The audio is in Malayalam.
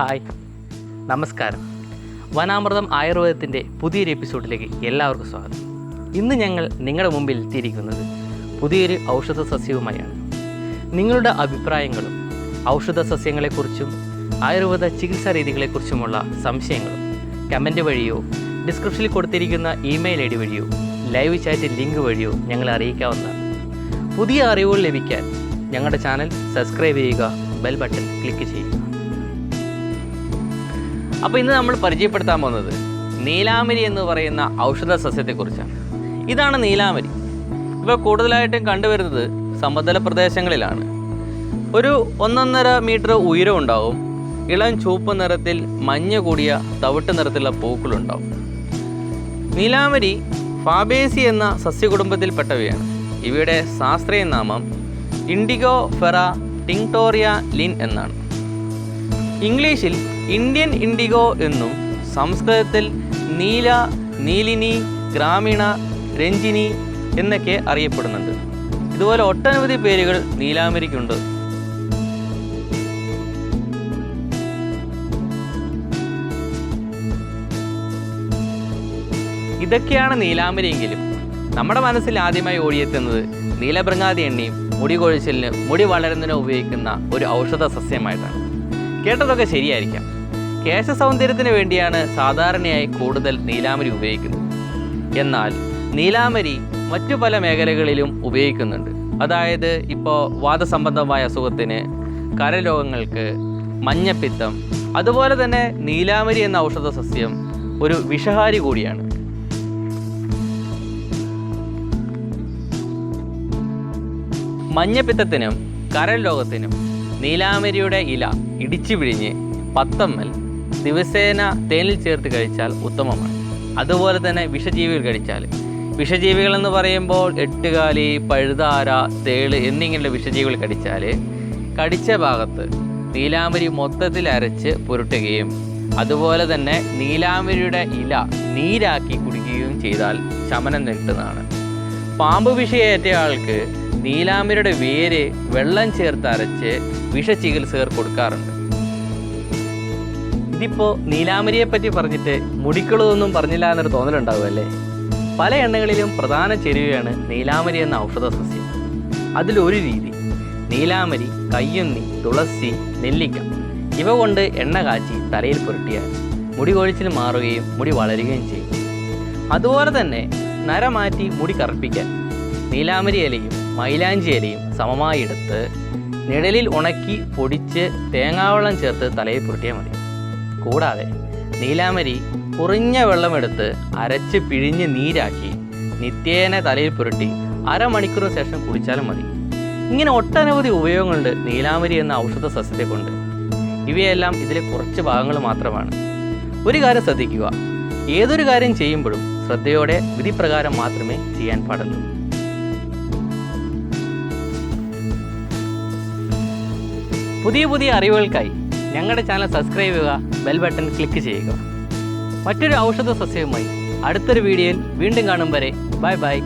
ഹായ്. നമസ്കാരം. വനാമൃതം ആയുർവേദത്തിന്റെ പുതിയൊരു എപ്പിസോഡിലേക്ക് എല്ലാവർക്കും സ്വാഗതം. ഇന്ന് ഞങ്ങൾ നിങ്ങളുടെ മുമ്പിൽ എത്തിയിരിക്കുന്നത് പുതിയൊരു ഔഷധ സസ്യവുമായാണ്. നിങ്ങളുടെ അഭിപ്രായങ്ങളും ഔഷധ സസ്യങ്ങളെക്കുറിച്ചും ആയുർവേദ ചികിത്സാ രീതികളെക്കുറിച്ചുമുള്ള സംശയങ്ങളും കമന്റ് വഴിയോ ഡിസ്ക്രിപ്ഷനിൽ കൊടുത്തിരിക്കുന്ന ഇമെയിൽ ഐ ഡി വഴിയോ ലൈവ് ചാറ്റ് ലിങ്ക് വഴിയോ ഞങ്ങളെ അറിയിക്കാവുന്നതാണ്. പുതിയ അറിവുകൾ ലഭിക്കാൻ ഞങ്ങളുടെ ചാനൽ സബ്സ്ക്രൈബ് ചെയ്യുക ബെൽ ബട്ടൺ ക്ലിക്ക് ചെയ്യുക. അപ്പോൾ ഇന്ന് നമ്മൾ പരിചയപ്പെടുത്താൻ പോകുന്നത് നീലാമരി എന്ന് പറയുന്ന ഔഷധ സസ്യത്തെക്കുറിച്ചാണ്. ഇതാണ് നീലാമരി ഇവ കൂടുതലായിട്ടും കണ്ടുവരുന്നത് സമതല പ്രദേശങ്ങളിലാണ്. ഒരു ഒന്നൊന്നര മീറ്റർ ഉയരം ഉണ്ടാവും. ഇളം ചുവപ്പ് നിറത്തിൽ മഞ്ഞ കൂടിയ തവിട്ട് നിറത്തിലുള്ള പൂക്കളുണ്ടാവും. നീലാമരി ഫാബേസി എന്ന സസ്യകുടുംബത്തിൽപ്പെട്ടവയാണ്. ഇവയുടെ ശാസ്ത്രീയ നാമം ഇൻഡിഗോ ഫെറ ടിങ്ടോറിയ ലിൻ എന്നാണ്. ഇംഗ്ലീഷിൽ ഇന്ത്യൻ ഇൻഡിഗോ എന്നും സംസ്കൃതത്തിൽ നീല നീലിനി ഗ്രാമീണ രഞ്ജിനി എന്നൊക്കെ അറിയപ്പെടുന്നുണ്ട്. ഇതുപോലെ ഒട്ടനവധി പേരുകൾ നീലാമരിക്കുണ്ട് ഇതൊക്കെയാണ് നീലാമരിയെങ്കിലും നമ്മുടെ മനസ്സിൽ ആദ്യമായി ഓടിയെത്തുന്നത് നീലഭൃങ്ങാതി എണ്ണയും മുടി കൊഴിച്ചിലിന് മുടി വളരുന്നതിന് ഉപയോഗിക്കുന്ന ഒരു ഔഷധ സസ്യമായിട്ടാണ് കേട്ടതൊക്കെ ശരിയായിരിക്കാം. കേശ സൗന്ദര്യത്തിന് വേണ്ടിയാണ് സാധാരണയായി കൂടുതൽ നീലാമരി ഉപയോഗിക്കുന്നത്. എന്നാൽ നീലാമരി മറ്റു പല മേഖലകളിലും ഉപയോഗിക്കുന്നുണ്ട്. അതായത് ഇപ്പോൾ വാദസംബന്ധമായ അസുഖത്തിന് കരരോഗങ്ങൾക്ക് മഞ്ഞപ്പിത്തം അതുപോലെ തന്നെ നീലാമരി എന്ന ഔഷധ സസ്യം ഒരു വിഷഹാരി കൂടിയാണ്. മഞ്ഞപ്പിത്തത്തിനും കരൽ രോഗത്തിനും നീലാമരിയുടെ ഇല ഇടിച്ചു പിഴിഞ്ഞ് പത്തമ്മൽ ദിവസേന തേനിൽ ചേർത്ത് കഴിച്ചാൽ ഉത്തമമാണ്. അതുപോലെ തന്നെ വിഷജീവികൾ കഴിച്ചാൽ. വിഷജീവികൾ എന്ന് പറയുമ്പോൾ എട്ടുകാലി പഴുതാര തേൾ എന്നിങ്ങനെയുള്ള വിഷജീവികൾ കടിച്ചാൽ കടിച്ച ഭാഗത്ത് നീലാമരി മൊത്തത്തിൽ അരച്ച് പുരട്ടുകയും അതുപോലെ തന്നെ നീലാമരിയുടെ ഇല നീരാക്കി കുടിക്കുകയും ചെയ്താൽ ശമനം കിട്ടുന്നതാണ് പാമ്പ് വിഷയേറ്റ ആൾക്ക് നീലാമരിയുടെ വേര് വെള്ളം ചേർത്ത് അരച്ച് വിഷചികിത്സകർ കൊടുക്കാറുണ്ട്. ഇതിപ്പോൾ നീലാമരിയെ പറ്റി പറഞ്ഞിട്ട് മുടിക്കളൊന്നും പറഞ്ഞില്ല എന്നൊരു തോന്നലുണ്ടാവും അല്ലേ? പല എണ്ണകളിലും പ്രധാന ചേരുവയാണ് നീലാമരി എന്ന ഔഷധ സസ്യം അതിലൊരു രീതി നീലാമരി കയ്യൊന്നി തുളസി നെല്ലിക്ക ഇവ കൊണ്ട് എണ്ണ കാച്ചി തലയിൽ പുരട്ടിയാൽ മുടി കൊഴിച്ചിൽ മാറുകയും മുടി വളരുകയും ചെയ്യും. അതുപോലെ തന്നെ നര മാറ്റി മുടി കറുപ്പിക്കാൻ നീലാമരി ഇലയും മൈലാഞ്ചി ഇലയും സമമായി എടുത്ത് നിഴലിൽ ഉണക്കി പൊടിച്ച് തേങ്ങാവെള്ളം ചേർത്ത് തലയിൽ പുരട്ടിയാൽ മതി. കൂടാതെ നീലാമരി കുറഞ്ഞ വെള്ളമെടുത്ത് അരച്ച് പിഴിഞ്ഞ് നീരാക്കി നിത്യേന തലയിൽ പുരട്ടി അരമണിക്കൂറിന് ശേഷം കുടിച്ചാലും മതി. ഇങ്ങനെ ഒട്ടനവധി ഉപയോഗങ്ങളുണ്ട് നീലാമരി എന്ന ഔഷധ സസ്യത്തെ കൊണ്ട്. ഇവയെല്ലാം ഇതിലെ കുറച്ച് ഭാഗങ്ങൾ മാത്രമാണ്. ഒരു കാര്യം ശ്രദ്ധിക്കുക. ഏതൊരു കാര്യം ചെയ്യുമ്പോഴും ശ്രദ്ധയോടെ വിധിപ്രകാരം മാത്രമേ ചെയ്യാൻ പാടുള്ളൂ. പുതിയ പുതിയ അറിവുകൾക്കായി ഞങ്ങളുടെ ചാനൽ സബ്സ്ക്രൈബ് ചെയ്യുക ബെൽ ബട്ടൺ ക്ലിക്ക് ചെയ്യുക. മറ്റൊരു ഔഷധ സസ്യവുമായി അടുത്തൊരു വീഡിയോയിൽ വീണ്ടും കാണും വരെ. Bye bye.